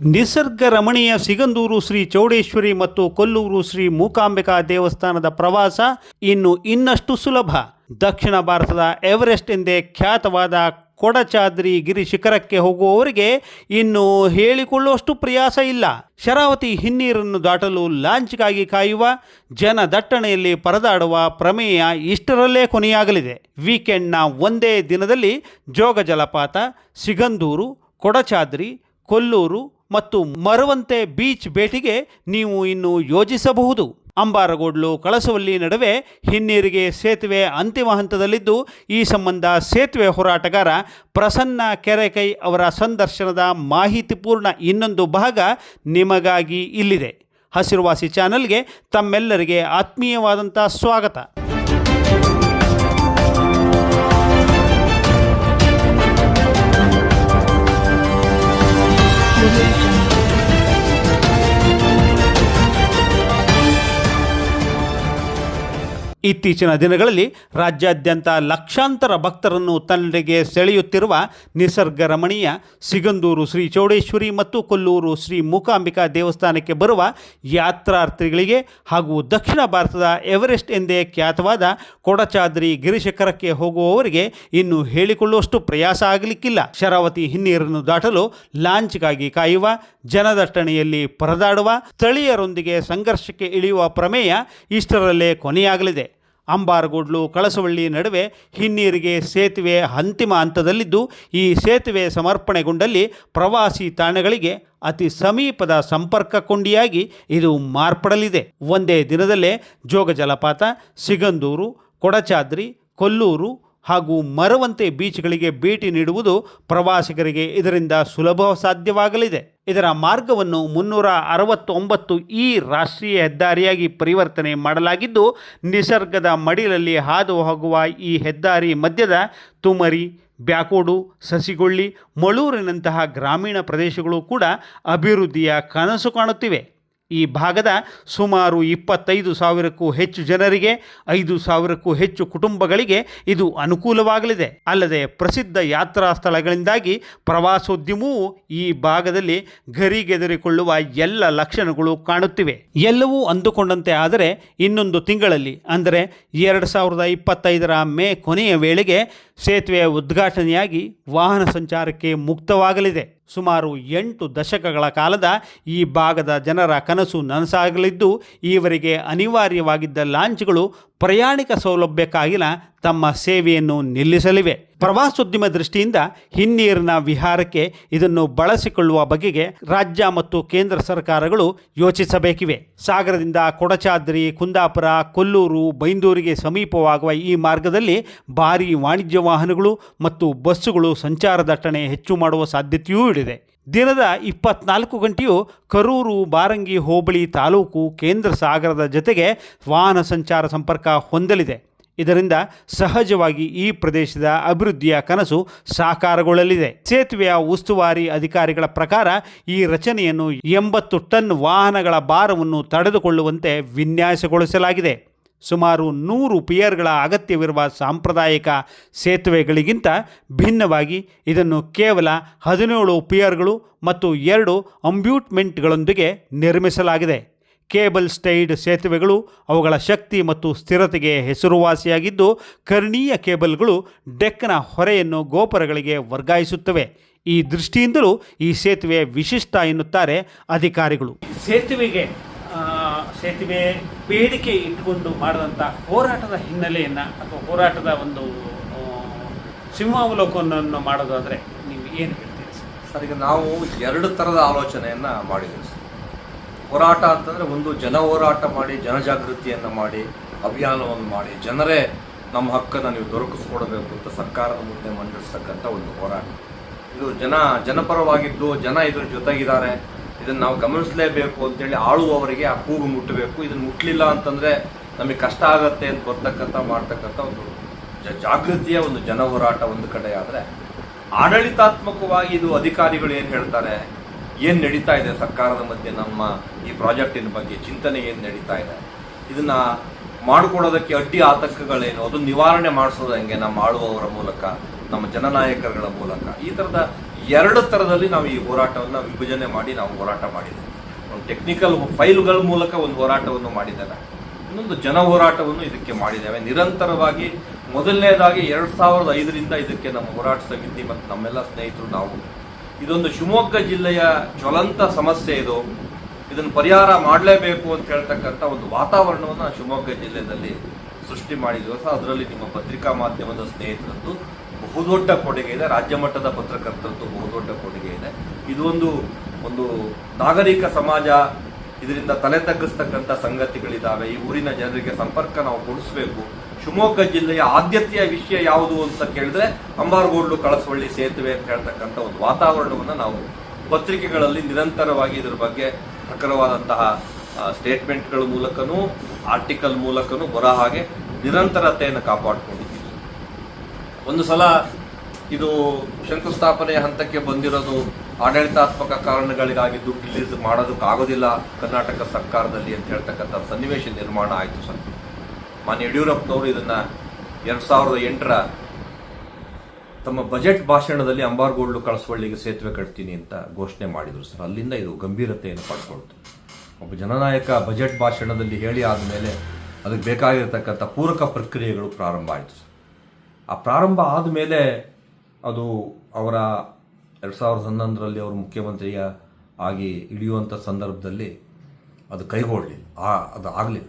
ನಿಸರ್ಗ ರಮಣೀಯ ಸಿಗಂದೂರು ಶ್ರೀ ಚೌಡೇಶ್ವರಿ ಮತ್ತು ಕೊಲ್ಲೂರು ಶ್ರೀ ಮೂಕಾಂಬಿಕಾ ದೇವಸ್ಥಾನದ ಪ್ರವಾಸ ಇನ್ನು ಇನ್ನಷ್ಟು ಸುಲಭ. ದಕ್ಷಿಣ ಭಾರತದ ಎವರೆಸ್ಟ್ ಎಂದೇ ಖ್ಯಾತವಾದ ಕೊಡಚಾದ್ರಿ ಗಿರಿ ಶಿಖರಕ್ಕೆ ಹೋಗುವವರಿಗೆ ಇನ್ನು ಹೇಳಿಕೊಳ್ಳುವಷ್ಟು ಪ್ರಯಾಸ ಇಲ್ಲ. ಶರಾವತಿ ಹಿನ್ನೀರನ್ನು ದಾಟಲು ಲಾಂಚ್ಗಾಗಿ ಕಾಯುವ ಜನ ದಟ್ಟಣೆಯಲ್ಲಿ ಪರದಾಡುವ ಪ್ರಮೇಯ ಇಷ್ಟರಲ್ಲೇ ಕೊನೆಯಾಗಲಿದೆ. ವೀಕೆಂಡ್ನ ಒಂದೇ ದಿನದಲ್ಲಿ ಜೋಗ ಜಲಪಾತ, ಸಿಗಂದೂರು, ಕೊಡಚಾದ್ರಿ, ಕೊಲ್ಲೂರು ಮತ್ತು ಮರುವಂತೆ ಬೀಚ್ ಭೇಟಿಗೆ ನೀವು ಇನ್ನು ಯೋಜಿಸಬಹುದು. ಅಂಬಾರಗೋಡ್ಲು ಕಳಸವಲ್ಲಿ ನಡುವೆ ಹಿನ್ನೀರಿಗೆ ಸೇತುವೆ ಅಂತಿಮ ಹಂತದಲ್ಲಿದ್ದು, ಈ ಸಂಬಂಧ ಸೇತುವೆ ಹೋರಾಟಗಾರ ಪ್ರಸನ್ನ ಕೆರೆಕೈ ಅವರ ಸಂದರ್ಶನದ ಮಾಹಿತಿಪೂರ್ಣ ಇನ್ನೊಂದು ಭಾಗ ನಿಮಗಾಗಿ ಇಲ್ಲಿದೆ. ಹಸಿರುವಾಸಿ ಚಾನಲ್ಗೆ ತಮ್ಮೆಲ್ಲರಿಗೆ ಆತ್ಮೀಯವಾದಂಥ ಸ್ವಾಗತ. ಇತ್ತೀಚಿನ ದಿನಗಳಲ್ಲಿ ರಾಜ್ಯಾದ್ಯಂತ ಲಕ್ಷಾಂತರ ಭಕ್ತರನ್ನು ತನ್ನಡೆಗೆ ಸೆಳೆಯುತ್ತಿರುವ ನಿಸರ್ಗ ರಮಣೀಯ ಸಿಗಂದೂರು ಶ್ರೀ ಚೌಡೇಶ್ವರಿ ಮತ್ತು ಕೊಲ್ಲೂರು ಶ್ರೀ ಮೂಕಾಂಬಿಕಾ ದೇವಸ್ಥಾನಕ್ಕೆ ಬರುವ ಯಾತ್ರಾರ್ಥಿಗಳಿಗೆ ಹಾಗೂ ದಕ್ಷಿಣ ಭಾರತದ ಎವರೆಸ್ಟ್ ಎಂದೇ ಖ್ಯಾತವಾದ ಕೊಡಚಾದ್ರಿ ಗಿರಿಶಿಖರಕ್ಕೆ ಹೋಗುವವರಿಗೆ ಇನ್ನು ಹೇಳಿಕೊಳ್ಳುವಷ್ಟು ಪ್ರಯಾಸ ಆಗಲಿಕ್ಕಿಲ್ಲ. ಶರಾವತಿ ಹಿನ್ನೀರನ್ನು ದಾಟಲು ಲಾಂಚ್ಗಾಗಿ ಕಾಯುವ, ಜನದಟ್ಟಣೆಯಲ್ಲಿ ಪರದಾಡುವ, ಸ್ಥಳೀಯರೊಂದಿಗೆ ಸಂಘರ್ಷಕ್ಕೆ ಇಳಿಯುವ ಪ್ರಮೇಯ ಇಷ್ಟರಲ್ಲೇ ಕೊನೆಯಾಗಲಿದೆ. ಅಂಬಾರಗೋಡ್ಲು, ಕಳಸವಳ್ಳಿ ನಡುವೆ ಹಿನ್ನೀರಿಗೆ ಸೇತುವೆ ಅಂತಿಮ ಹಂತದಲ್ಲಿದ್ದು, ಈ ಸೇತುವೆ ಸಮರ್ಪಣೆಗೊಂಡಲ್ಲಿ ಪ್ರವಾಸಿ ತಾಣಗಳಿಗೆ ಅತಿ ಸಮೀಪದ ಸಂಪರ್ಕ ಕೊಂಡಿಯಾಗಿ ಇದು ಮಾರ್ಪಡಲಿದೆ. ಒಂದೇ ದಿನದಲ್ಲೇ ಜೋಗ ಜಲಪಾತ ಸಿಗಂದೂರು, ಕೊಡಚಾದ್ರಿ, ಕೊಲ್ಲೂರು ಹಾಗೂ ಮರವಂತೆ ಬೀಚ್ಗಳಿಗೆ ಭೇಟಿ ನೀಡುವುದು ಪ್ರವಾಸಿಗರಿಗೆ ಇದರಿಂದ ಸುಲಭ ಸಾಧ್ಯವಾಗಲಿದೆ. ಇದರ ಮಾರ್ಗವನ್ನು ಮುನ್ನೂರ ಅರವತ್ತೊಂಬತ್ತು ಈ ರಾಷ್ಟ್ರೀಯ ಹೆದ್ದಾರಿಯಾಗಿ ಪರಿವರ್ತನೆ ಮಾಡಲಾಗಿದ್ದು, ನಿಸರ್ಗದ ಮಡಿಲಲ್ಲಿ ಹಾದು ಹೋಗುವ ಈ ಹೆದ್ದಾರಿ ಮಧ್ಯದ ತುಮರಿ, ಬ್ಯಾಕೋಡು, ಸಸಿಗೊಳ್ಳಿ, ಮಳೂರಿನಂತಹ ಗ್ರಾಮೀಣ ಪ್ರದೇಶಗಳು ಕೂಡ ಅಭಿವೃದ್ಧಿಯ ಕನಸು ಕಾಣುತ್ತಿವೆ. ಈ ಭಾಗದ ಸುಮಾರು ಇಪ್ಪತ್ತೈದು ಸಾವಿರಕ್ಕೂ ಹೆಚ್ಚು ಜನರಿಗೆ, ಐದು ಸಾವಿರಕ್ಕೂ ಹೆಚ್ಚು ಕುಟುಂಬಗಳಿಗೆ ಇದು ಅನುಕೂಲವಾಗಲಿದೆ. ಅಲ್ಲದೆ ಪ್ರಸಿದ್ಧ ಯಾತ್ರಾ ಸ್ಥಳಗಳಿಂದಾಗಿ ಪ್ರವಾಸೋದ್ಯಮವು ಈ ಭಾಗದಲ್ಲಿ ಗರಿಗೆದರಿಕೊಳ್ಳುವ ಎಲ್ಲ ಲಕ್ಷಣಗಳು ಕಾಣುತ್ತಿವೆ. ಎಲ್ಲವೂ ಅಂದುಕೊಂಡಂತೆ ಆದರೆ ಇನ್ನೊಂದು ತಿಂಗಳಲ್ಲಿ, ಅಂದರೆ ಎರಡು ಸಾವಿರದ ಇಪ್ಪತ್ತೈದರ ಮೇ ಕೊನೆಯ ವೇಳೆಗೆ ಸೇತುವೆ ಉದ್ಘಾಟನೆಯಾಗಿ ವಾಹನ ಸಂಚಾರಕ್ಕೆ ಮುಕ್ತವಾಗಲಿದೆ. ಸುಮಾರು ಎಂಟು ದಶಕಗಳ ಕಾಲದ ಈ ಭಾಗದ ಜನರ ಕನಸು ನನಸಾಗಲಿದ್ದು ಈವರೆಗೆ ಅನಿವಾರ್ಯವಾಗಿದ್ದ ಲಾಂಚ್ಗಳು ಪ್ರಯಾಣಿಕ ಸೌಲಭ್ಯಕ್ಕಾಗಿನ ತಮ್ಮ ಸೇವೆಯನ್ನು ನಿಲ್ಲಿಸಲಿವೆ. ಪ್ರವಾಸೋದ್ಯಮ ದೃಷ್ಟಿಯಿಂದ ಹಿನ್ನೀರಿನ ವಿಹಾರಕ್ಕೆ ಇದನ್ನು ಬಳಸಿಕೊಳ್ಳುವ ಬಗೆಗೆ ರಾಜ್ಯ ಮತ್ತು ಕೇಂದ್ರ ಸರ್ಕಾರಗಳು ಯೋಚಿಸಬೇಕಿವೆ. ಸಾಗರದಿಂದ ಕೊಡಚಾದ್ರಿ, ಕುಂದಾಪುರ, ಕೊಲ್ಲೂರು, ಬೈಂದೂರಿಗೆ ಸಮೀಪವಾಗುವ ಈ ಮಾರ್ಗದಲ್ಲಿ ಭಾರೀ ವಾಣಿಜ್ಯ ವಾಹನಗಳು ಮತ್ತು ಬಸ್ಸುಗಳು ಸಂಚಾರ ದಟ್ಟಣೆ ಹೆಚ್ಚು ಮಾಡುವ ಸಾಧ್ಯತೆಯೂ ಇದೆ ದಿನದ ಇಪ್ಪತ್ನಾಲ್ಕು ಗಂಟೆಯು ಕರೂರು ಬಾರಂಗಿ ಹೋಬಳಿ ತಾಲೂಕು ಕೇಂದ್ರ ಸಾಗರದ ಜೊತೆಗೆ ವಾಹನ ಸಂಚಾರ ಸಂಪರ್ಕ ಹೊಂದಲಿದೆ. ಇದರಿಂದ ಸಹಜವಾಗಿ ಈ ಪ್ರದೇಶದ ಅಭಿವೃದ್ಧಿಯ ಕನಸು ಸಾಕಾರಗೊಳ್ಳಲಿದೆ. ಸೇತುವೆಯ ಉಸ್ತುವಾರಿ ಅಧಿಕಾರಿಗಳ ಪ್ರಕಾರ ಈ ರಚನೆಯನ್ನು ಎಂಬತ್ತು ಟನ್ ವಾಹನಗಳ ಭಾರವನ್ನು ತಡೆದುಕೊಳ್ಳುವಂತೆ ವಿನ್ಯಾಸಗೊಳಿಸಲಾಗಿದೆ. ಸುಮಾರು ನೂರು ಪಿಯರ್ಗಳ ಅಗತ್ಯವಿರುವ ಸಾಂಪ್ರದಾಯಿಕ ಸೇತುವೆಗಳಿಗಿಂತ ಭಿನ್ನವಾಗಿ ಇದನ್ನು ಕೇವಲ ಹದಿನೇಳು ಪಿಯರ್ಗಳು ಮತ್ತು ಎರಡು ಅಂಬ್ಯೂಟ್ಮೆಂಟ್ಗಳೊಂದಿಗೆ ನಿರ್ಮಿಸಲಾಗಿದೆ. ಕೇಬಲ್ ಸ್ಟೈಡ್ ಸೇತುವೆಗಳು ಅವುಗಳ ಶಕ್ತಿ ಮತ್ತು ಸ್ಥಿರತೆಗೆ ಹೆಸರುವಾಸಿಯಾಗಿದ್ದು, ಕರ್ಣೀಯ ಕೇಬಲ್ಗಳು ಡೆಕ್ನ ಹೊರೆಯನ್ನು ಗೋಪುರಗಳಿಗೆ ವರ್ಗಾಯಿಸುತ್ತವೆ. ಈ ದೃಷ್ಟಿಯಿಂದಲೂ ಈ ಸೇತುವೆ ವಿಶಿಷ್ಟ ಎನ್ನುತ್ತಾರೆ ಅಧಿಕಾರಿಗಳು. ಸೇತುವೆಗೆ ಸೇತುವೆ ಬೇಡಿಕೆ ಇಟ್ಟುಕೊಂಡು ಮಾಡಿದಂಥ ಹೋರಾಟದ ಹಿನ್ನೆಲೆಯನ್ನು ಅಥವಾ ಹೋರಾಟದ ಒಂದು ಸಿಂಹಾವಲೋಕನವನ್ನು ಮಾಡೋದಾದರೆ ನೀವು ಏನು ಹೇಳ್ತೀರಿ? ಸರ್? ಈಗ ನಾವು ಎರಡು ಥರದ ಆಲೋಚನೆಯನ್ನು ಮಾಡಿದ್ದೀವಿ ಸರ್. ಹೋರಾಟ ಅಂತಂದರೆ ಒಂದು ಜನ ಹೋರಾಟ ಮಾಡಿ ಜನಜಾಗೃತಿಯನ್ನು ಮಾಡಿ, ಅಭಿಯಾನವನ್ನು ಮಾಡಿ. ಜನರೇ ನಮ್ಮ ಹಕ್ಕನ್ನು ನೀವು ದೊರಕಿಸ್ಕೊಡಬೇಕು ಅಂತ ಸರ್ಕಾರದ ಮುಂದೆ ಮಂಡಿಸ್ತಕ್ಕಂಥ ಒಂದು ಹೋರಾಟ. ಇದು ಜನ, ಜನಪರವಾಗಿದ್ದು ಜನ ಇದ್ರ ಜೊತೆಗಿದ್ದಾರೆ. ಇದನ್ನು ನಾವು ಗಮನಿಸಲೇಬೇಕು ಅಂತೇಳಿ ಆಳುವವರಿಗೆ ಆ ಕೂಗು ಮುಟ್ಟಬೇಕು. ಇದನ್ನು ಮುಟ್ಟಲಿಲ್ಲ ಅಂತಂದರೆ ನಮಗೆ ಕಷ್ಟ ಆಗತ್ತೆ ಅಂತ ಬರ್ತಕ್ಕಂಥ, ಮಾಡ್ತಕ್ಕಂಥ ಒಂದು ಜಾಗೃತಿಯ ಒಂದು ಜನ ಹೋರಾಟ ಒಂದು ಕಡೆ ಆದರೆ ಆಡಳಿತಾತ್ಮಕವಾಗಿ ಇದು ಅಧಿಕಾರಿಗಳು ಏನು ಹೇಳ್ತಾರೆ, ಏನು ನಡೀತಾ ಇದೆ ಸರ್ಕಾರದ ಮಧ್ಯೆ ನಮ್ಮ ಈ ಪ್ರಾಜೆಕ್ಟಿನ ಬಗ್ಗೆ, ಚಿಂತನೆ ಏನು ನಡೀತಾ ಇದೆ. ಇದನ್ನು ಮಾಡಿಕೊಡೋದಕ್ಕೆ ಅಡ್ಡಿ ಆತಂಕಗಳೇನು? ಅದನ್ನು ನಿವಾರಣೆ ಮಾಡಿಸೋದು ಹೆಂಗೆ? ನಮ್ಮ ಆಳುವವರ ಮೂಲಕ, ನಮ್ಮ ಜನನಾಯಕರುಗಳ ಮೂಲಕ. ಈ ಥರದ ಎರಡು ಥರದಲ್ಲಿ ನಾವು ಈ ಹೋರಾಟವನ್ನು ವಿಭಜನೆ ಮಾಡಿ ನಾವು ಹೋರಾಟ ಮಾಡಿದ್ದೇವೆ ಒಂದು ಟೆಕ್ನಿಕಲ್ ಫೈಲ್ಗಳ ಮೂಲಕ ಒಂದು ಹೋರಾಟವನ್ನು ಮಾಡಿದ್ದೇವೆ ಇನ್ನೊಂದು ಜನ ಹೋರಾಟವನ್ನು ಇದಕ್ಕೆ ಮಾಡಿದ್ದೇವೆ. ನಿರಂತರವಾಗಿ ಮೊದಲನೇದಾಗಿ ಎರಡು ಸಾವಿರದ ಐದರಿಂದ ಇದಕ್ಕೆ ನಮ್ಮ ಹೋರಾಟ ಸಮಿತಿ ಮತ್ತು ನಮ್ಮೆಲ್ಲ ಸ್ನೇಹಿತರು ನಾವು. ಇದೊಂದು ಶಿವಮೊಗ್ಗ ಜಿಲ್ಲೆಯ ಜ್ವಲಂತ ಸಮಸ್ಯೆ ಇದು. ಇದನ್ನು ಪರಿಹಾರ ಮಾಡಲೇಬೇಕು ಅಂತ ಹೇಳ್ತಕ್ಕಂಥ ಒಂದು ವಾತಾವರಣವನ್ನು ಶಿವಮೊಗ್ಗ ಜಿಲ್ಲೆಯಲ್ಲಿ ಸೃಷ್ಟಿ ಮಾಡಿದ್ವಿ. ಸಹ ಅದರಲ್ಲಿ ನಿಮ್ಮ ಪತ್ರಿಕಾ ಮಾಧ್ಯಮದ ಸ್ನೇಹಿತರದ್ದು ಬಹುದೊಡ್ಡ ಕೊಡುಗೆ ಇದೆ. ರಾಜ್ಯ ಮಟ್ಟದ ಪತ್ರಕರ್ತರದ್ದು ಬಹುದೊಡ್ಡ ಕೊಡುಗೆ ಇದೆ. ಇದು ಒಂದು ನಾಗರಿಕ ಸಮಾಜ ಇದರಿಂದ ತಲೆ ತಗ್ಗಿಸ್ತಕ್ಕಂಥ ಸಂಗತಿಗಳಿದ್ದಾವೆ ಈ ಊರಿನ ಜನರಿಗೆ ಸಂಪರ್ಕ ನಾವು ಕೊಡಿಸ್ಬೇಕು. ಶಿವಮೊಗ್ಗ ಜಿಲ್ಲೆಯ ಆದ್ಯತೆಯ ವಿಷಯ ಯಾವುದು ಅಂತ ಕೇಳಿದ್ರೆ ಅಂಬಾರಗೋಡ್ಲು ಕಳಸವಳ್ಳಿ ಸೇತುವೆ ಅಂತ ಹೇಳ್ತಕ್ಕಂಥ ಒಂದು ವಾತಾವರಣವನ್ನು ನಾವು ಪತ್ರಿಕೆಗಳಲ್ಲಿ ನಿರಂತರವಾಗಿ ಇದರ ಬಗ್ಗೆ ಪ್ರಖರವಾದಂತಹ ಸ್ಟೇಟ್ಮೆಂಟ್ಗಳ ಮೂಲಕನೂ ಆರ್ಟಿಕಲ್ ಮೂಲಕನೂ ಬರೋ ಹಾಗೆ ನಿರಂತರತೆಯನ್ನು ಕಾಪಾಡಿಕೊಂಡಿದ್ದೀವಿ. ಒಂದು ಸಲ ಇದು ಶಂಕುಸ್ಥಾಪನೆ ಹಂತಕ್ಕೆ ಬಂದಿರೋದು ಆಡಳಿತಾತ್ಮಕ ಕಾರಣಗಳಿಗಾಗಿ ದುಡ್ಡು ರಿಲೀಸ್ ಮಾಡೋದಕ್ಕಾಗೋದಿಲ್ಲ ಕರ್ನಾಟಕ ಸರ್ಕಾರದಲ್ಲಿ ಅಂತ ಹೇಳ್ತಕ್ಕಂಥ ಸನ್ನಿವೇಶ ನಿರ್ಮಾಣ ಆಯಿತು ಸರ್. ಮಾನ್ಯ ಯಡಿಯೂರಪ್ಪನವರು ಇದನ್ನು ಎರಡು ಸಾವಿರದ ಎಂಟರ ತಮ್ಮ ಬಜೆಟ್ ಭಾಷಣದಲ್ಲಿ ಅಂಬಾರ್ಗೋಡ್ಲು ಕಳಸವಳ್ಳಿಗೆ ಸೇತುವೆ ಕಟ್ತೀನಿ ಅಂತ ಘೋಷಣೆ ಮಾಡಿದರು ಸರ್. ಅಲ್ಲಿಂದ ಇದು ಗಂಭೀರತೆಯನ್ನು ಪಡ್ಕೊಳ್ತು. ಒಬ್ಬ ಜನನಾಯಕ ಬಜೆಟ್ ಭಾಷಣದಲ್ಲಿ ಹೇಳಿ ಆದಮೇಲೆ ಅದಕ್ಕೆ ಬೇಕಾಗಿರತಕ್ಕಂಥ ಪೂರಕ ಪ್ರಕ್ರಿಯೆಗಳು ಪ್ರಾರಂಭ ಆಯಿತು ಸರ್. ಆ ಪ್ರಾರಂಭ ಆದಮೇಲೆ ಅದು ಅವರ ಎರಡು ಸಾವಿರದ ಹನ್ನೊಂದರಲ್ಲಿ ಅವರು ಮುಖ್ಯಮಂತ್ರಿಯ ಆಗಿ ಹಿಡಿಯುವಂಥ ಸಂದರ್ಭದಲ್ಲಿ ಅದು ಕೈಗೊಳ್ಳಲಿಲ್ಲ. ಆ, ಅದು ಆಗಲಿಲ್ಲ.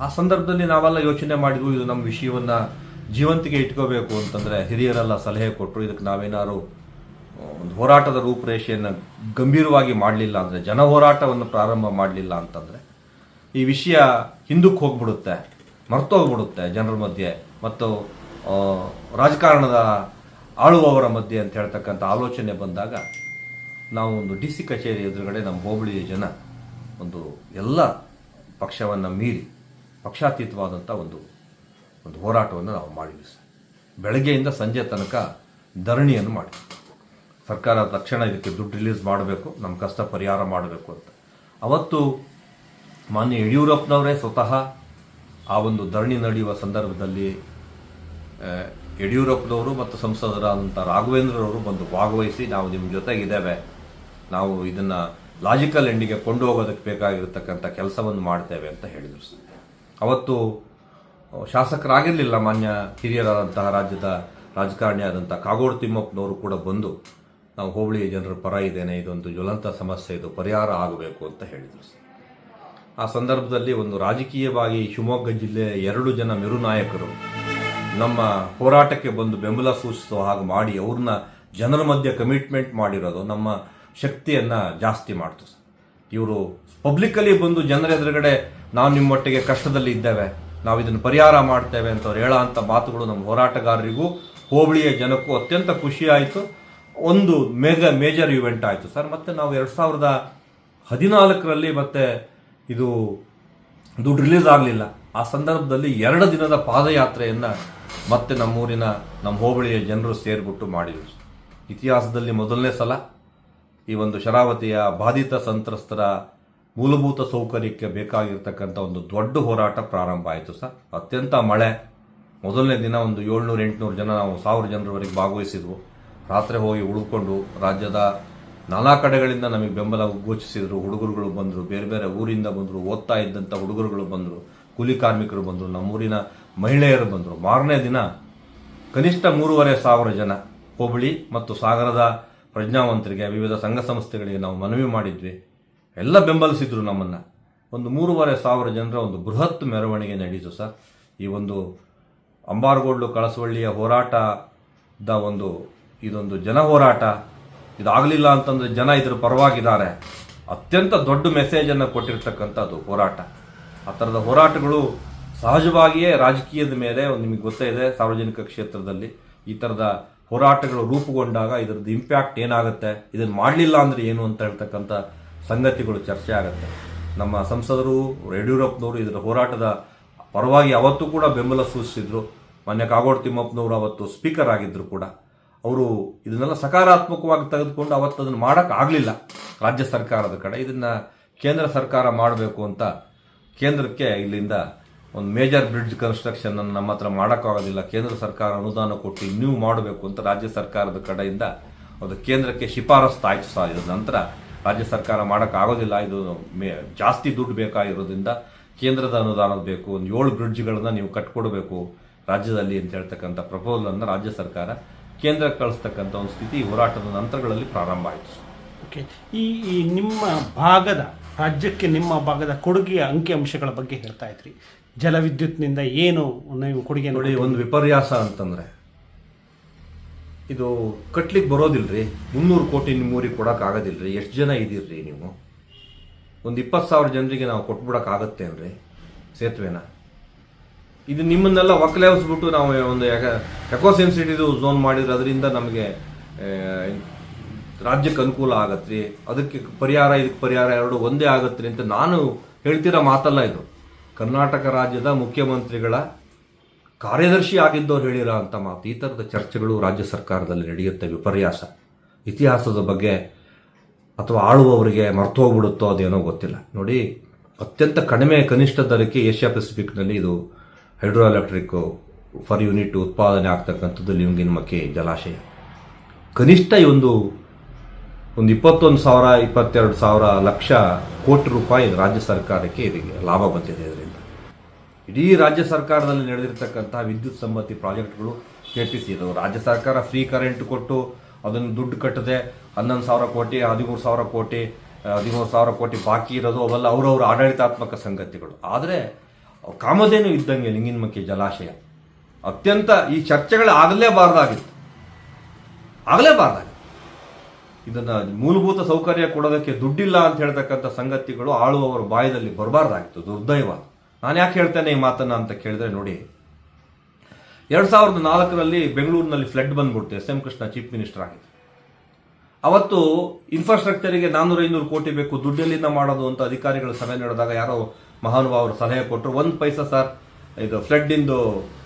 ಆ ಸಂದರ್ಭದಲ್ಲಿ ನಾವೆಲ್ಲ ಯೋಚನೆ ಮಾಡಿದ್ವು, ಇದು ನಮ್ಮ ವಿಷಯವನ್ನು ಜೀವಂತಿಗೆ ಇಟ್ಕೋಬೇಕು ಅಂತಂದರೆ ಹಿರಿಯರೆಲ್ಲ ಸಲಹೆ ಕೊಟ್ಟರು ಇದಕ್ಕೆ ನಾವೇನಾದ್ರು ಒಂದು ಹೋರಾಟದ ರೂಪುರೇಷೆಯನ್ನು ಗಂಭೀರವಾಗಿ ಮಾಡಲಿಲ್ಲ ಅಂದರೆ, ಜನ ಹೋರಾಟವನ್ನು ಪ್ರಾರಂಭ ಮಾಡಲಿಲ್ಲ ಅಂತಂದರೆ, ಈ ವಿಷಯ ಹಿಂದಕ್ಕೆ ಹೋಗ್ಬಿಡುತ್ತೆ, ಮರ್ತೋಗ್ಬಿಡುತ್ತೆ ಜನರ ಮಧ್ಯೆ. ಮತ್ತು ರಾಜಕಾರಣದ ಆಳುವವರ ಮಧ್ಯೆ ಅಂತ ಹೇಳ್ತಕ್ಕಂಥ ಆಲೋಚನೆ ಬಂದಾಗ ನಾವು ಒಂದು ಡಿ ಸಿ ಕಚೇರಿ ಎದುರುಗಡೆ ನಮ್ಮ ಹೋಬಳಿಯ ಜನ ಒಂದು ಎಲ್ಲ ಪಕ್ಷವನ್ನು ಮೀರಿ ಪಕ್ಷಾತೀತವಾದಂಥ ಒಂದು ಒಂದು ಹೋರಾಟವನ್ನು ನಾವು ಮಾಡಿದ್ವಿ ಸರ್. ಬೆಳಗ್ಗೆಯಿಂದ ಸಂಜೆ ತನಕ ಧರಣಿಯನ್ನು ಮಾಡಿ ಸರ್ಕಾರ ತಕ್ಷಣ ಇದಕ್ಕೆ ದುಡ್ಡು ರಿಲೀಸ್ ಮಾಡಬೇಕು, ನಮ್ಮ ಕಷ್ಟ ಪರಿಹಾರ ಮಾಡಬೇಕು ಅಂತ. ಅವತ್ತು ಮಾನ್ಯ ಯಡಿಯೂರಪ್ಪನವರೇ ಸ್ವತಃ ಆ ಒಂದು ಧರಣಿ ನಡೆಯುವ ಸಂದರ್ಭದಲ್ಲಿ ಯಡಿಯೂರಪ್ಪನವರು ಮತ್ತು ಸಂಸದರಾದಂಥ ರಾಘವೇಂದ್ರರವರು ಬಂದು ಭಾಗವಹಿಸಿ ನಾವು ನಿಮ್ಮ ಜೊತೆಗಿದ್ದೇವೆ. ನಾವು ಇದನ್ನು ಲಾಜಿಕಲ್ ಎಂಡಿಗೆ ಕೊಂಡು ಹೋಗೋದಕ್ಕೆ ಬೇಕಾಗಿರತಕ್ಕಂಥ ಕೆಲಸವನ್ನು ಮಾಡ್ತೇವೆ ಅಂತ ಹೇಳಿದರು ಸರ್. ಅವತ್ತು ಶಾಸಕರಾಗಿರಲಿಲ್ಲ ಮಾನ್ಯ ಹಿರಿಯರಾದಂತಹ ರಾಜ್ಯದ ರಾಜಕಾರಣಿ ಆದಂಥ ಕಾಗೋಡು ತಿಮ್ಮಪ್ಪನವರು ಕೂಡ ಬಂದು, ನಾವು ಹೋಬಳಿ ಜನರ ಪರ ಇದ್ದೇನೆ ಇದೊಂದು ಜ್ವಲಂತ ಸಮಸ್ಯೆ, ಇದು ಪರಿಹಾರ ಆಗಬೇಕು ಅಂತ ಹೇಳಿದರು ಸರ್. ಆ ಸಂದರ್ಭದಲ್ಲಿ ಒಂದು ರಾಜಕೀಯವಾಗಿ ಶಿವಮೊಗ್ಗ ಜಿಲ್ಲೆಯ ಎರಡು ಜನ ಮೆರು ನಾಯಕರು ನಮ್ಮ ಹೋರಾಟಕ್ಕೆ ಬಂದು ಬೆಂಬಲ ಸೂಚಿಸುವ ಹಾಗೆ ಮಾಡಿ ಅವ್ರನ್ನ ಜನರ ಮಧ್ಯೆ ಕಮಿಟ್ಮೆಂಟ್ ಮಾಡಿರೋದು ನಮ್ಮ ಶಕ್ತಿಯನ್ನ ಜಾಸ್ತಿ ಮಾಡ್ತು ಇವರು ಪಬ್ಲಿಕ್ಕಲ್ಲಿ ಬಂದು ಜನರ ಎದುರುಗಡೆ ನಾವು ನಿಮ್ಮೊಟ್ಟಿಗೆ ಕಷ್ಟದಲ್ಲಿ ಇದ್ದೇವೆ, ನಾವು ಇದನ್ನು ಪರಿಹಾರ ಮಾಡ್ತೇವೆ ಅಂತ ಅವ್ರು ಹೇಳೋ ಅಂಥ ಮಾತುಗಳು ನಮ್ಮ ಹೋರಾಟಗಾರರಿಗೂ, ಹೋಬಳಿಯ ಜನಕ್ಕೂ ಅತ್ಯಂತ ಖುಷಿ ಆಯಿತು. ಒಂದು ಮೇಗ ಮೇಜರ್ ಇವೆಂಟ್ ಆಯಿತು ಸರ್. ಮತ್ತೆ ನಾವು ಎರಡು ಸಾವಿರದ ಹದಿನಾಲ್ಕರಲ್ಲಿ ಮತ್ತೆ ಇದು ದುಡ್ಡು ರಿಲೀಸ್ ಆಗಲಿಲ್ಲ. ಆ ಸಂದರ್ಭದಲ್ಲಿ ಎರಡು ದಿನದ ಪಾದಯಾತ್ರೆಯನ್ನು ಮತ್ತೆ ನಮ್ಮೂರಿನ ನಮ್ಮ ಹೋಬಳಿಯ ಜನರು ಸೇರಿಬಿಟ್ಟು ಮಾಡಿದರು. ಇತಿಹಾಸದಲ್ಲಿ ಮೊದಲನೇ ಸಲ ಈ ಒಂದು ಶರಾವತಿಯ ಬಾಧಿತ ಸಂತ್ರಸ್ತರ ಮೂಲಭೂತ ಸೌಕರ್ಯಕ್ಕೆ ಬೇಕಾಗಿರ್ತಕ್ಕಂಥ ಒಂದು ದೊಡ್ಡ ಹೋರಾಟ ಪ್ರಾರಂಭ ಆಯಿತು ಸರ್. ಅತ್ಯಂತ ಮಳೆ. ಮೊದಲನೇ ದಿನ ಒಂದು ಏಳ್ನೂರು, ಎಂಟುನೂರು ಜನ ನಾವು ಸಾವಿರ ಜನರವರೆಗೆ ಭಾಗವಹಿಸಿದ್ವು. ರಾತ್ರಿ ಹೋಗಿ ಉಳ್ಕೊಂಡು ರಾಜ್ಯದ ನಾನಾ ಕಡೆಗಳಿಂದ ನಮಗೆ ಬೆಂಬಲ ಘೋಷಿಸಿದ್ರು. ಹುಡುಗರುಗಳು ಬಂದರು, ಬೇರೆ ಬೇರೆ ಊರಿಂದ ಬಂದರು, ಓದ್ತಾ ಇದ್ದಂಥ ಹುಡುಗರುಗಳು ಬಂದರು. ಕೂಲಿ ಕಾರ್ಮಿಕರು ಬಂದರು, ನಮ್ಮೂರಿನ ಮಹಿಳೆಯರು ಬಂದರು. ಮಾರನೇ ದಿನ ಕನಿಷ್ಠ ಮೂರುವರೆ ಸಾವಿರ ಜನ ಹೋಬಳಿ ಮತ್ತು ಸಾಗರದ ಪ್ರಜ್ಞಾವಂತರಿಗೆ, ವಿವಿಧ ಸಂಘ ಸಂಸ್ಥೆಗಳಿಗೆ ನಾವು ಮನವಿ ಮಾಡಿದ್ವಿ. ಎಲ್ಲ ಬೆಂಬಲಿಸಿದ್ರು ನಮ್ಮನ್ನು. ಒಂದು ಮೂರುವರೆ ಸಾವಿರ ಜನರ ಒಂದು ಬೃಹತ್ ಮೆರವಣಿಗೆ ನಡೀತು ಸರ್. ಈ ಒಂದು ಅಂಬಾರ್ಗೋಡ್ಲು ಕಳಸವಳ್ಳಿಯ ಹೋರಾಟದ ಒಂದು, ಇದೊಂದು ಜನ ಹೋರಾಟ. ಇದಾಗಲಿಲ್ಲ ಅಂತಂದರೆ ಜನ ಇದ್ರ ಪರವಾಗಿದ್ದಾರೆ. ಅತ್ಯಂತ ದೊಡ್ಡ ಮೆಸೇಜನ್ನು ಕೊಟ್ಟಿರ್ತಕ್ಕಂಥದ್ದು ಹೋರಾಟ. ಆ ಥರದ ಹೋರಾಟಗಳು ಸಹಜವಾಗಿಯೇ ರಾಜಕೀಯದ ಮೇಲೆ ಒಂದು ನಿಮಗೆ ಗೊತ್ತೇ ಇದೆ, ಸಾರ್ವಜನಿಕ ಕ್ಷೇತ್ರದಲ್ಲಿ ಈ ಥರದ ಹೋರಾಟಗಳು ರೂಪುಗೊಂಡಾಗ ಇದರದ್ದು ಇಂಪ್ಯಾಕ್ಟ್ ಏನಾಗುತ್ತೆ ಇದನ್ನು ಮಾಡಲಿಲ್ಲ ಅಂದರೆ ಏನು ಅಂತ ಹೇಳ್ತಕ್ಕಂಥ ಸಂಗತಿಗಳು ಚರ್ಚೆ ಆಗುತ್ತೆ. ನಮ್ಮ ಸಂಸದರು, ಯಡಿಯೂರಪ್ಪನವರು ಇದರ ಹೋರಾಟದ ಪರವಾಗಿ ಅವತ್ತು ಕೂಡ ಬೆಂಬಲ ಸೂಚಿಸಿದ್ರು. ಮೊನ್ನೆ ಕಾಗೋಡು ತಿಮ್ಮಪ್ಪನವರು ಅವತ್ತು ಸ್ಪೀಕರ್ ಆಗಿದ್ದರು ಕೂಡ. ಅವರು ಇದನ್ನೆಲ್ಲ ಸಕಾರಾತ್ಮಕವಾಗಿ ತೆಗೆದುಕೊಂಡು ಅವತ್ತು ಅದನ್ನು ಮಾಡೋಕ್ಕಾಗಲಿಲ್ಲ ರಾಜ್ಯ ಸರ್ಕಾರದ ಕಡೆ ಇದನ್ನು ಕೇಂದ್ರ ಸರ್ಕಾರ ಮಾಡಬೇಕು ಅಂತ ಕೇಂದ್ರಕ್ಕೆ ಇಲ್ಲಿಂದ ಒಂದು ಮೇಜರ್ ಬ್ರಿಡ್ಜ್ ಕನ್ಸ್ಟ್ರಕ್ಷನ್ ಅನ್ನು ನಮ್ಮ ಹತ್ರ ಮಾಡೋಕ್ಕಾಗೋದಿಲ್ಲ. ಕೇಂದ್ರ ಸರ್ಕಾರ ಅನುದಾನ ಕೊಟ್ಟು ನೀವು ಮಾಡಬೇಕು ಅಂತ ರಾಜ್ಯ ಸರ್ಕಾರದ ಕಡೆಯಿಂದ ಅದು ಕೇಂದ್ರಕ್ಕೆ ಶಿಫಾರಸು ತಾಯ್ತು ಸಹ. ಇದ್ರ ನಂತರ ರಾಜ್ಯ ಸರ್ಕಾರ ಮಾಡೋಕ್ಕಾಗೋದಿಲ್ಲ. ಇದು ಮೇ, ಜಾಸ್ತಿ ದುಡ್ಡು ಬೇಕಾಗಿರೋದ್ರಿಂದ ಕೇಂದ್ರದ ಅನುದಾನ ಬೇಕು. ಒಂದು ಏಳು ಬ್ರಿಡ್ಜ್ಗಳನ್ನು ನೀವು ಕಟ್ಕೊಡ್ಬೇಕು ರಾಜ್ಯದಲ್ಲಿ ಅಂತ ಹೇಳ್ತಕ್ಕಂಥ ಪ್ರಪೋಸಲನ್ನು ರಾಜ್ಯ ಸರ್ಕಾರ ಕೇಂದ್ರಕ್ಕೆ ಕಳಿಸ್ತಕ್ಕಂಥ ಒಂದು ಸ್ಥಿತಿ ಹೋರಾಟದ ನಂತರಗಳಲ್ಲಿ ಪ್ರಾರಂಭ ಆಯಿತು ಓಕೆ ಈ ನಿಮ್ಮ ಭಾಗದ ರಾಜ್ಯಕ್ಕೆ ನಿಮ್ಮ ಭಾಗದ ಕೊಡುಗೆಯ ಅಂಕಿಅಂಶಗಳ ಬಗ್ಗೆ ಹೇಳ್ತಾ ಇದ್ರಿ. ಜಲವಿದ್ಯುತ್ನಿಂದ ಏನು ನೀವು ಕೊಡುಗೆ ನೋಡಿ ಒಂದು ವಿಪರ್ಯಾಸ ಅಂತಂದ್ರೆ ಇದು ಕಟ್ಲಿಕ್ಕೆ ರೀ ಮುನ್ನೂರು ಕೋಟಿ ನಿಮ್ಮೂರಿಗೆ ಕೊಡಕ್ಕೆ ರೀ ಎಷ್ಟು ಜನ ಇದ್ದೀರ್ರಿ ನೀವು? ಒಂದು ಇಪ್ಪತ್ತು ಸಾವಿರ ಜನರಿಗೆ ನಾವು ಕೊಟ್ಬಿಡೋಕ್ಕಾಗತ್ತೆ ಆಗತ್ತೇನ್ರಿ ಸೇತುವೆನ. ಇದು ನಿಮ್ಮನ್ನೆಲ್ಲ ಒಕ್ಕಲೇವಿಸ್ಬಿಟ್ಟು ನಾವು ಒಂದು ಎಕೋ ಸೆನ್ಸಿಟಿವ್ ಝೋನ್ ಮಾಡಿದ್ರೆ ಅದರಿಂದ ನಮಗೆ ರಾಜ್ಯಕ್ಕೆ ಅನುಕೂಲ ಆಗತ್ರಿ, ಅದಕ್ಕೆ ಪರಿಹಾರ, ಇದಕ್ಕೆ ಪರಿಹಾರ ಎರಡು ಒಂದೇ ಆಗತ್ರಿ ಅಂತ ನಾನು ಹೇಳ್ತಿರೋ ಮಾತಲ್ಲ ಇದು. ಕರ್ನಾಟಕ ರಾಜ್ಯದ ಮುಖ್ಯಮಂತ್ರಿಗಳ ಕಾರ್ಯದರ್ಶಿ ಆಗಿದ್ದವ್ರು ಹೇಳಿರೋ ಅಂತ ಮಾತು. ಈ ಥರದ ಚರ್ಚೆಗಳು ರಾಜ್ಯ ಸರ್ಕಾರದಲ್ಲಿ ನಡೆಯುತ್ತೆ, ವಿಪರ್ಯಾಸ. ಇತಿಹಾಸದ ಬಗ್ಗೆ ಅಥವಾ ಆಳುವವರಿಗೆ ಮರ್ತೋಗ್ಬಿಡುತ್ತೋ ಅದೇನೋ ಗೊತ್ತಿಲ್ಲ. ನೋಡಿ, ಅತ್ಯಂತ ಕಡಿಮೆ ಕನಿಷ್ಠ ದರಕ್ಕೆ ಏಷ್ಯಾ ಪೆಸಿಫಿಕ್ನಲ್ಲಿ ಇದು ಹೈಡ್ರೋ ಎಲೆಕ್ಟ್ರಿಕ್ ಫರ್ ಯೂನಿಟ್ ಉತ್ಪಾದನೆ ಆಗ್ತಕ್ಕಂಥದ್ದು ಲಿಂಗಿನಮಕ್ಕಿ ಜಲಾಶಯ. ಕನಿಷ್ಠ ಒಂದು ಒಂದು ಇಪ್ಪತ್ತೊಂದು ಸಾವಿರ, ಇಪ್ಪತ್ತೆರಡು ಸಾವಿರ ಲಕ್ಷ ಕೋಟಿ ರೂಪಾಯಿ ರಾಜ್ಯ ಸರ್ಕಾರಕ್ಕೆ ಇದಕ್ಕೆ ಲಾಭ ಬಂದಿದೆ ಇದರಿಂದ. ಇಡೀ ರಾಜ್ಯ ಸರ್ಕಾರದಲ್ಲಿ ನಡೆದಿರ್ತಕ್ಕಂತಹ ವಿದ್ಯುತ್ ಸಂಬಂಧಿ ಪ್ರಾಜೆಕ್ಟ್ಗಳು ಕೆ ಪಿ ಸಿ ಇದು. ರಾಜ್ಯ ಸರ್ಕಾರ ಫ್ರೀ ಕರೆಂಟ್ ಕೊಟ್ಟು ಅದನ್ನು ದುಡ್ಡು ಕಟ್ಟದೆ. ಹನ್ನೊಂದು ಸಾವಿರ ಕೋಟಿ, ಹದಿಮೂರು ಸಾವಿರ ಕೋಟಿ, ಹದಿಮೂರು ಸಾವಿರ ಕೋಟಿ ಬಾಕಿ ಇರೋದು ಅವೆಲ್ಲ ಅವರವರ ಆಡಳಿತಾತ್ಮಕ ಸಂಗತಿಗಳು. ಆದರೆ ಕಾಮಧೇನು ಇದ್ದಂಗೆ ಲಿಂಗಿನಮಕ್ಕಿ ಜಲಾಶಯ. ಅತ್ಯಂತ ಈ ಚರ್ಚೆಗಳು ಆಗಲೇಬಾರ್ದಾಗಿತ್ತು ಆಗಲೇಬಾರ್ದಾಗಿತ್ತು. ಇದನ್ನ ಮೂಲಭೂತ ಸೌಕರ್ಯ ಕೊಡೋದಕ್ಕೆ ದುಡ್ಡಿಲ್ಲ ಅಂತ ಹೇಳ್ತಕ್ಕಂಥ ಸಂಗತಿಗಳು ಆಳುವವರ ಬಾಯದಲ್ಲಿ ಬರಬಾರ್ದಾಗಿತ್ತು ದುರ್ದೈವ. ನಾನು ಯಾಕೆ ಹೇಳ್ತೇನೆ ಈ ಮಾತನ್ನ ಅಂತ ಕೇಳಿದ್ರೆ ನೋಡಿ. ಎರಡ್ ಸಾವಿರದ ನಾಲ್ಕರಲ್ಲಿ ಬೆಂಗಳೂರಿನಲ್ಲಿ ಫ್ಲಡ್ ಬಂದ್ಬಿಡ್ತು S M Krishna chief minister ಆಗಿದ್ದು. ಅವತ್ತು ಇನ್ಫ್ರಾಸ್ಟ್ರಕ್ಚರಿಗೆ ನಾನ್ನೂರ ಐನೂರು ಕೋಟಿ ಬೇಕು ದುಡ್ಡೆಲ್ಲಿಂದ ಮಾಡೋದು ಅಂತ ಅಧಿಕಾರಿಗಳ ಸಭೆ ನಡೆದಾಗ ಯಾರೋ ಮಹಾನುಭಾವರು ಸಲಹೆ ಕೊಟ್ಟರು ಒಂದು ಪೈಸಾ ಸರ್ ಇದು ಫ್ಲಡ್ ಇಂದು ಆ,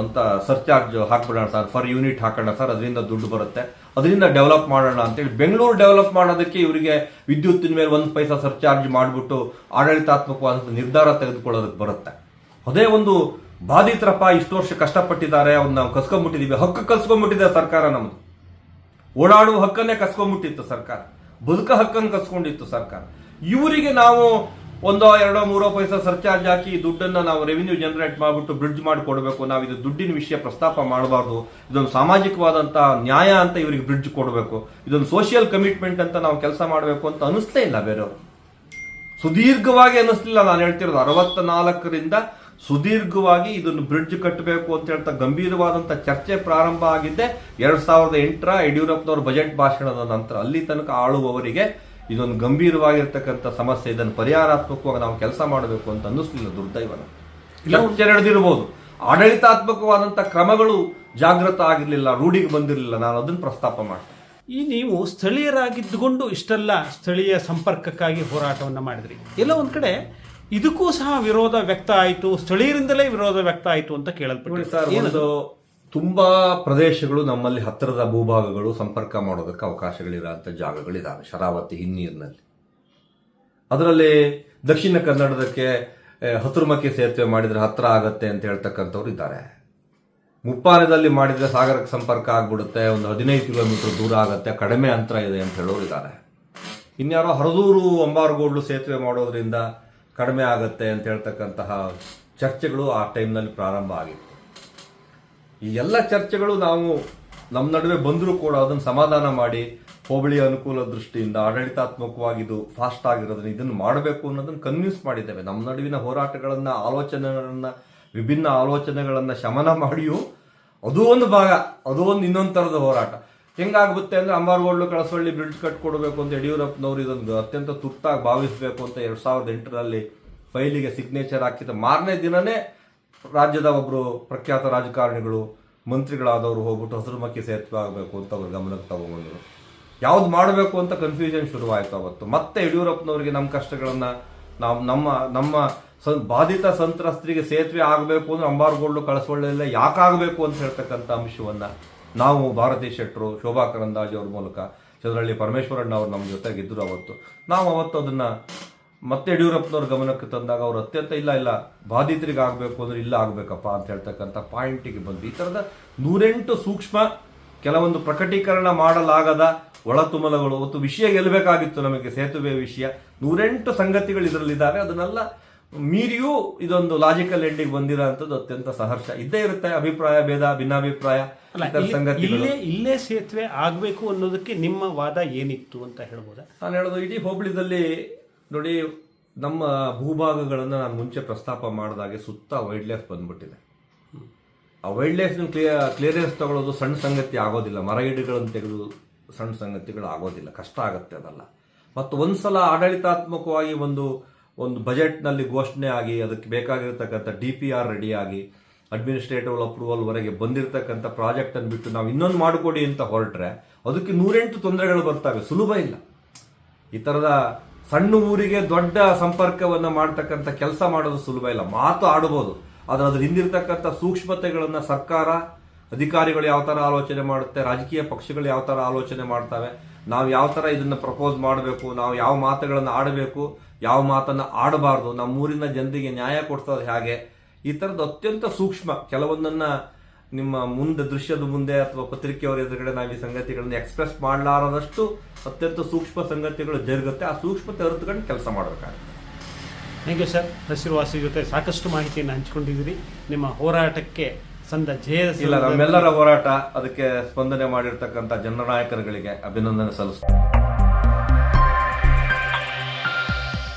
ಅಂತ ಸರ್ಚಾರ್ಜ್ ಹಾಕ್ಬಿಡೋಣ ಸರ್. ಫರ್ ಯೂನಿಟ್ ಹಾಕೋಣ ಸರ್. ಅದರಿಂದ ದುಡ್ಡು ಬರುತ್ತೆ. ಅದರಿಂದ ಡೆವಲಪ್ ಮಾಡೋಣ ಅಂತೇಳಿ ಬೆಂಗಳೂರು ಡೆವಲಪ್ ಮಾಡೋದಕ್ಕೆ ಇವರಿಗೆ ವಿದ್ಯುತ್ತಿನ ಮೇಲೆ ಒಂದು ಪೈಸಾ ಸರ್ಚಾರ್ಜ್ ಮಾಡಿಬಿಟ್ಟು ಆಡಳಿತಾತ್ಮಕವಾದಂಥ ನಿರ್ಧಾರ ತೆಗೆದುಕೊಳ್ಳೋದಕ್ಕೆ ಬರುತ್ತೆ. ಅದೇ ಒಂದು ಬಾಧಿತರಪ್ಪ ಇಷ್ಟು ವರ್ಷ ಕಷ್ಟಪಟ್ಟಿದ್ದಾರೆ, ಅವ್ನ ನಾವು ಕಸ್ಕೊಂಬಿಟ್ಟಿದ್ದೀವಿ ಹಕ್ಕು ಕಸ್ಕೊಂಡ್ಬಿಟ್ಟಿದೆ ಸರ್ಕಾರ ನಮ್ಮದು ಓಡಾಡುವ ಹಕ್ಕನ್ನೇ ಕಸ್ಕೊಂಬಿಟ್ಟಿತ್ತು ಸರ್ಕಾರ. ಬದುಕ ಹಕ್ಕನ್ನು ಕಸ್ಕೊಂಡಿತ್ತು ಸರ್ಕಾರ. ಇವರಿಗೆ ನಾವು ಒಂದೋ ಎರಡೋ ಮೂರೋ ಪೈಸ ಸರ್ಚಾರ್ಜ್ ಹಾಕಿ ದುಡ್ಡನ್ನ ನಾವು ರೆವಿನ್ಯೂ ಜನರೇಟ್ ಮಾಡಿಬಿಟ್ಟು ಬ್ರಿಡ್ಜ್ ಮಾಡಿ ಕೊಡಬೇಕು ನಾವು ಇದು ದುಡ್ಡಿನ ವಿಷಯ ಪ್ರಸ್ತಾಪ ಮಾಡಬಾರ್ದು. ಇದೊಂದು ಸಾಮಾಜಿಕವಾದಂತಹ ನ್ಯಾಯ ಅಂತ ಇವರಿಗೆ ಬ್ರಿಡ್ಜ್ ಕೊಡಬೇಕು. ಇದೊಂದು ಸೋಷಿಯಲ್ ಕಮಿಟ್ಮೆಂಟ್ ಅಂತ ನಾವು ಕೆಲಸ ಮಾಡಬೇಕು ಅಂತ ಅನಿಸ್ತೇ ಇಲ್ಲ ಬೇರೆಯವರು. ಸುದೀರ್ಘವಾಗಿ ಅನ್ನಿಸ್ಲಿಲ್ಲ. ನಾನು ಹೇಳ್ತಿರೋದು ಅರವತ್ತ ನಾಲ್ಕರಿಂದ ಸುದೀರ್ಘವಾಗಿ ಇದನ್ನು ಬ್ರಿಡ್ಜ್ ಕಟ್ಟಬೇಕು ಅಂತ ಹೇಳ್ತಾ ಗಂಭೀರವಾದಂಥ ಚರ್ಚೆ ಪ್ರಾರಂಭ ಆಗಿದ್ದೆ. ಎರಡ್ ಸಾವಿರದ ಎಂಟರ ಯಡಿಯೂರಪ್ಪನವ್ರ ಬಜೆಟ್ ಭಾಷಣದ ನಂತರ. ಅಲ್ಲಿ ತನಕ ಆಳುವವರಿಗೆ ಇದೊಂದು ಗಂಭೀರವಾಗಿರ್ತಕ್ಕಂಥ ಸಮಸ್ಯೆ ಇದನ್ನು ಪರಿಹಾರಾತ್ಮಕವಾಗಿ ನಾವು ಕೆಲಸ ಮಾಡಬೇಕು ಅಂತ ಅನ್ನಿಸ್ಲಿಲ್ಲ ದುರ್ದೈವನ. ಚರ್ಚೆ ನಡೆದಿರಬಹುದು ಆಡಳಿತಾತ್ಮಕವಾದಂಥ ಕ್ರಮಗಳು ಜಾಗೃತ ಆಗಿರಲಿಲ್ಲ ರೂಢಿಗೆ ಬಂದಿರಲಿಲ್ಲ. ನಾನು ಅದನ್ನು ಪ್ರಸ್ತಾಪ ಮಾಡ್ತೇನೆ. ಈ ನೀವು ಸ್ಥಳೀಯರಾಗಿದ್ದುಕೊಂಡು ಇಷ್ಟೆಲ್ಲ ಸ್ಥಳೀಯ ಸಂಪರ್ಕಕ್ಕಾಗಿ ಹೋರಾಟವನ್ನು ಮಾಡಿದ್ರಿ. ಎಲ್ಲ ಒಂದು ಕಡೆ ಇದಕ್ಕೂ ಸಹ ವಿರೋಧ ವ್ಯಕ್ತ ಆಯಿತು ಸ್ಥಳೀಯರಿಂದಲೇ ವಿರೋಧ ವ್ಯಕ್ತ ಆಯಿತು ಅಂತ ಕೇಳಲ್ಪಟ್ಟಿದೆ. ಕೇಳಲ್ಪಟ್ಟು ಸರ್ ಒಂದು ತುಂಬಾ ಪ್ರದೇಶಗಳು ನಮ್ಮಲ್ಲಿ ಹತ್ತಿರದ ಭೂಭಾಗಗಳು ಸಂಪರ್ಕ ಮಾಡೋದಕ್ಕೆ ಅವಕಾಶಗಳಿರೋಂಥ ಜಾಗಗಳಿದ್ದಾವೆ ಶರಾವತಿ ಹಿನ್ನೀರಿನಲ್ಲಿ. ಅದರಲ್ಲಿ ದಕ್ಷಿಣ ಕನ್ನಡದಕ್ಕೆ ಹತುರ್ಮಕ್ಕೆ ಸೇತುವೆ ಮಾಡಿದರೆ ಹತ್ತಿರ ಆಗತ್ತೆ ಅಂತ ಹೇಳ್ತಕ್ಕಂಥವ್ರು ಇದ್ದಾರೆ. ಮುಪ್ಪಾನದಲ್ಲಿ ಮಾಡಿದರೆ ಸಾಗರಕ್ಕೆ ಸಂಪರ್ಕ ಆಗ್ಬಿಡುತ್ತೆ, ಒಂದು ಹದಿನೈದು ಕಿಲೋಮೀಟರ್ ದೂರ ಆಗುತ್ತೆ, ಕಡಿಮೆ ಅಂತರ ಇದೆ ಅಂತ ಹೇಳೋರು ಇದ್ದಾರೆ. ಇನ್ಯಾರೋ ಹರದೂರು ಅಂಬಾರಗೋಡ್ಲು ಸೇತುವೆ ಮಾಡೋದ್ರಿಂದ ಕಡಿಮೆ ಆಗುತ್ತೆ ಅಂತ ಹೇಳ್ತಕ್ಕಂತಹ ಚರ್ಚೆಗಳು ಆ ಟೈಮ್ನಲ್ಲಿ ಪ್ರಾರಂಭ ಆಗಿತ್ತು. ಈ ಎಲ್ಲ ಚರ್ಚೆಗಳು ನಾವು ನಮ್ಮ ನಡುವೆ ಬಂದರೂ ಕೂಡ ಅದನ್ನು ಸಮಾಧಾನ ಮಾಡಿ ಹೋಬಳಿ ಅನುಕೂಲ ದೃಷ್ಟಿಯಿಂದ ಆಡಳಿತಾತ್ಮಕವಾಗಿ ಇದು ಫಾಸ್ಟ್ ಆಗಿರೋದನ್ನ ಇದನ್ನು ಮಾಡಬೇಕು ಅನ್ನೋದನ್ನು ಕನ್ವಿನ್ಸ್ ಮಾಡಿದ್ದೇವೆ. ನಮ್ಮ ನಡುವಿನ ಹೋರಾಟಗಳನ್ನು, ಆಲೋಚನೆಗಳನ್ನು, ವಿಭಿನ್ನ ಆಲೋಚನೆಗಳನ್ನು ಶಮನ ಮಾಡಿಯೂ ಅದು ಒಂದು ಭಾಗ, ಅದು ಒಂದು ಇನ್ನೊಂದು ಥರದ ಹೋರಾಟ. ಹೆಂಗಾಗುತ್ತೆ ಅಂದ್ರೆ ಅಂಬಾರ್ಗೋಡ್ಲು ಕಳಸಳ್ಳಿ ಬ್ರಿಡ್ಜ್ ಕಟ್ಕೊಡ್ಬೇಕು ಅಂತ ಯಡಿಯೂರಪ್ಪನವರು ಇದೊಂದು ಅತ್ಯಂತ ತುರ್ತಾಗಿ ಭಾವಿಸಬೇಕು ಅಂತ ಎರಡು ಸಾವಿರದ ಎಂಟರಲ್ಲಿ ಫೈಲಿಗೆ ಸಿಗ್ನೇಚರ್ ಹಾಕಿದ ಮಾರನೇ ದಿನನೇ ರಾಜ್ಯದ ಒಬ್ಬರು ಪ್ರಖ್ಯಾತ ರಾಜಕಾರಣಿಗಳು, ಮಂತ್ರಿಗಳಾದವರು ಹೋಗ್ಬಿಟ್ಟು ಹಸಿರುಮಕ್ಕಿ ಸೇತುವೆ ಆಗಬೇಕು ಅಂತ ಅವ್ರ ಗಮನಕ್ಕೆ ತಗೊಂಡ್ರು ಯಾವ್ದು ಮಾಡಬೇಕು ಅಂತ ಕನ್ಫ್ಯೂಷನ್ ಶುರುವಾಯಿತು ಅವತ್ತು. ಮತ್ತೆ ಯಡಿಯೂರಪ್ಪನವರಿಗೆ ನಮ್ಮ ಕಷ್ಟಗಳನ್ನ ನಾವು ನಮ್ಮ ನಮ್ಮ ಸ- ಬಾಧಿತ ಸಂತ್ರಸ್ತರಿಗೆ ಸೇತುವೆ ಆಗಬೇಕು ಅಂದ್ರೆ ಅಂಬಾರ್ಗೋಲ್ಡು ಕಳಸೊಳ್ಳೆಲ್ಲ ಯಾಕಾಗಬೇಕು ಅಂತ ಹೇಳ್ತಕ್ಕಂಥ ಅಂಶವನ್ನ ನಾವು ಭಾರತಿ ಶೆಟ್ಟರು ಶೋಭಾ ಕರಂದಾಜೆ ಅವ್ರ ಮೂಲಕ ಚಂದ್ರಹಳ್ಳಿ ಪರಮೇಶ್ವರಣ್ಣ ಅವ್ರು ನಮ್ಮ ಜೊತೆಗಿದ್ದರು ಅವತ್ತು. ನಾವು ಅವತ್ತು ಅದನ್ನ ಮತ್ತೆ ಯಡಿಯೂರಪ್ಪನವ್ರ ಗಮನಕ್ಕೆ ತಂದಾಗ ಅವ್ರು ಅತ್ಯಂತ ಇಲ್ಲ ಇಲ್ಲ ಬಾಧಿತರಿಗೆ ಆಗಬೇಕು ಅಂದ್ರೆ ಇಲ್ಲ ಆಗಬೇಕಪ್ಪ ಅಂತ ಹೇಳ್ತಕ್ಕಂಥ ಪಾಯಿಂಟಿಗೆ ಬಂದು ಈ ಥರದ ನೂರೆಂಟು ಸೂಕ್ಷ್ಮ ಕೆಲವೊಂದು ಪ್ರಕಟೀಕರಣ ಮಾಡಲಾಗದ ಒಳತುಮಲಗಳು ಮತ್ತು ವಿಷಯ ಗೆಲ್ಲಬೇಕಾಗಿತ್ತು ನಮಗೆ ಸೇತುವೆ ವಿಷಯ. ನೂರೆಂಟು ಸಂಗತಿಗಳು ಇದರಲ್ಲಿದ್ದಾವೆ. ಅದನ್ನೆಲ್ಲ ಮೀರಿಯೂ ಇದೊಂದು ಲಾಜಿಕಲ್ ಎಂಡಿಗೆ ಬಂದಿರೋಂಥದ್ದು ಅತ್ಯಂತ ಸಹರ್ಷ. ಇದ್ದೇ ಇರುತ್ತೆ ಅಭಿಪ್ರಾಯ ಭೇದ ಭಿನ್ನಾಭಿಪ್ರಾಯ. ಇಲ್ಲೇ ಇಲ್ಲೇ ಸೇತುವೆ ಆಗಬೇಕು ಅನ್ನೋದಕ್ಕೆ ನಿಮ್ಮ ವಾದ ಏನಿತ್ತು ಅಂತ ಹೇಳ್ಬೋದಾ? ನಾನು ಹೇಳೋದು ಇಡೀ ಹೋಬಳಿದಲ್ಲಿ ನೋಡಿ, ನಮ್ಮ ಭೂಭಾಗಗಳನ್ನು ನಾನು ಮುಂಚೆ ಪ್ರಸ್ತಾಪ ಮಾಡಿದಾಗೆ ಸುತ್ತ ವೈಲ್ಡ್ ಲೈಫ್ ಬಂದ್ಬಿಟ್ಟಿದೆ. ಆ ವೈಲ್ಡ್ ಲೈಫ್ ಕ್ಲಿಯರ್ ಕ್ಲಿಯರೆನ್ಸ್ ತಗೊಳ್ಳೋದು ಸಣ್ಣ ಸಂಗತಿ ಆಗೋದಿಲ್ಲ. ಮರಗಿಡಗಳನ್ನು ತೆಗೆದು ಸಣ್ಣ ಸಂಗತಿಗಳು ಆಗೋದಿಲ್ಲ. ಕಷ್ಟ ಆಗುತ್ತೆ ಅದೆಲ್ಲ. ಮತ್ತು ಒಂದ್ಸಲ ಆಡಳಿತಾತ್ಮಕವಾಗಿ ಒಂದು ಒಂದು ಬಜೆಟ್ನಲ್ಲಿ ಘೋಷಣೆ ಆಗಿ, ಅದಕ್ಕೆ ಬೇಕಾಗಿರ್ತಕ್ಕಂಥ ಡಿ ಪಿ ಆರ್ ರೆಡಿಯಾಗಿ ಅಡ್ಮಿನಿಸ್ಟ್ರೇಟಿವ್ ಅಪ್ರೂವಲ್ ವರೆಗೆ ಬಂದಿರತಕ್ಕಂಥ ಪ್ರಾಜೆಕ್ಟ್ ಅನ್ನು ಬಿಟ್ಟು ನಾವು ಇನ್ನೊಂದು ಮಾಡಿಕೊಡಿ ಅಂತ ಹೊರಟ್ರೆ, ಅದಕ್ಕೆ ನೂರೆಂಟು ತೊಂದರೆಗಳು ಬರ್ತವೆ. ಸುಲಭ ಇಲ್ಲ. ಈ ತರದ ಸಣ್ಣ ಊರಿಗೆ ದೊಡ್ಡ ಸಂಪರ್ಕವನ್ನ ಮಾಡ್ತಕ್ಕಂಥ ಕೆಲಸ ಮಾಡೋದು ಸುಲಭ ಇಲ್ಲ. ಮಾತು ಆಡಬಹುದು ಆದ್ರೆ ಅದ್ರ ಹಿಂದಿರ್ತಕ್ಕಂಥ ಸೂಕ್ಷ್ಮತೆಗಳನ್ನ ಸರ್ಕಾರ, ಅಧಿಕಾರಿಗಳು ಯಾವ ತರ ಆಲೋಚನೆ ಮಾಡುತ್ತೆ, ರಾಜಕೀಯ ಪಕ್ಷಗಳು ಯಾವ ತರ ಆಲೋಚನೆ ಮಾಡ್ತವೆ, ನಾವು ಯಾವ ತರ ಇದನ್ನ ಪ್ರಪೋಸ್ ಮಾಡಬೇಕು, ನಾವು ಯಾವ ಮಾತುಗಳನ್ನು ಆಡಬೇಕು, ಯಾವ ಮಾತನ್ನ ಆಡಬಾರ್ದು ನಮ್ಮ ಊರಿನ ಜನರಿಗೆ ನ್ಯಾಯ ಕೊಡ್ಸೋದು ಹೇಗೆ, ಈ ತರದ ಅತ್ಯಂತ ಸೂಕ್ಷ್ಮ ಕೆಲವೊಂದನ್ನ ನಿಮ್ಮ ಮುಂದೆ ದೃಶ್ಯದ ಮುಂದೆ ಅಥವಾ ಪತ್ರಿಕೆಯವರ ಎದುರುಗಡೆ ನಾವು ಈ ಸಂಗತಿಗಳನ್ನು ಎಕ್ಸ್ಪ್ರೆಸ್ ಮಾಡಲಾರದಷ್ಟು ಅತ್ಯಂತ ಸೂಕ್ಷ್ಮ ಸಂಗತಿಗಳು ಜರುಗುತ್ತೆ. ಆ ಸೂಕ್ಷ್ಮತೆ ಅರಿತುಕೊಂಡು ಕೆಲಸ ಮಾಡಬೇಕಾಗುತ್ತೆ. ಥ್ಯಾಂಕ್ ಯು ಸರ್ ಹಸಿರುವಾಸಿ ಜೊತೆ ಸಾಕಷ್ಟು ಮಾಹಿತಿಯನ್ನು ಹಂಚಿಕೊಂಡಿದ್ದೀರಿ. ನಿಮ್ಮ ಹೋರಾಟಕ್ಕೆ ಸಂದ ಜಯ ಇಲ್ಲ ನಮ್ಮೆಲ್ಲರ ಹೋರಾಟ ಅದಕ್ಕೆ ಸ್ಪಂದನೆ ಮಾಡಿರ್ತಕ್ಕಂಥ ಜನನಾಯಕರುಗಳಿಗೆ ಅಭಿನಂದನೆ ಸಲ್ಲಿಸ್ತೀನಿ.